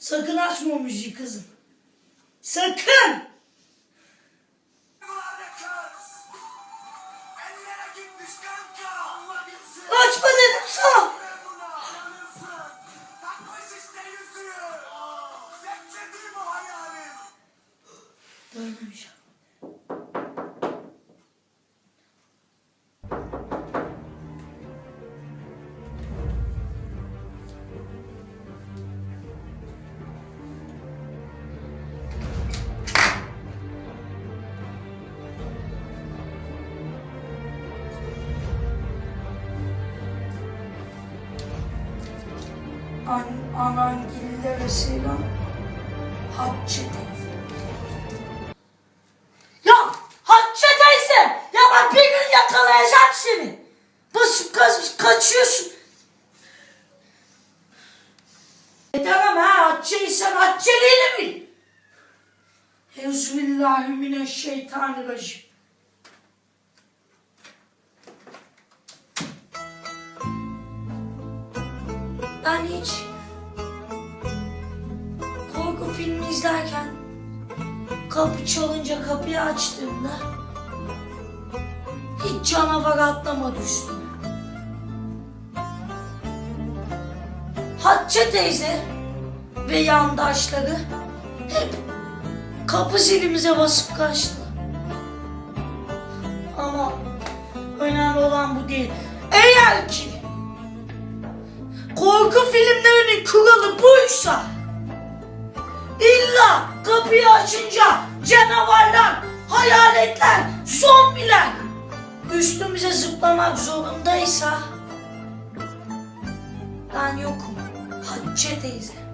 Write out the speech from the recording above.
Sakın açma o müziği kızım. Sakın! Açma dedim sana. Dayanamayacağım. An anangillere selam. Hatice teyze. Ya Hatice teyze! Ya ben bir gün yakalayacağım seni. Basıp kaz kaçıyorsun. E tamam ha Hatice'yi sen Hatice'liğini bil. Euzubillahimineşşeytanirracim. Ben hiç korku filmi izlerken kapı çalınca kapıyı açtığımda hiç canavar atlamadı üstüme. Hatice teyze ve yandaşları hep kapı zilimize basıp kaçtı. Ama önemli olan bu değil. Eğer ki korku filmlerinin kuralı buysa illa kapıyı açınca canavarlar, hayaletler, zombiler üstümüze zıplamak zorundaysa ben yokum. Hatice teyze.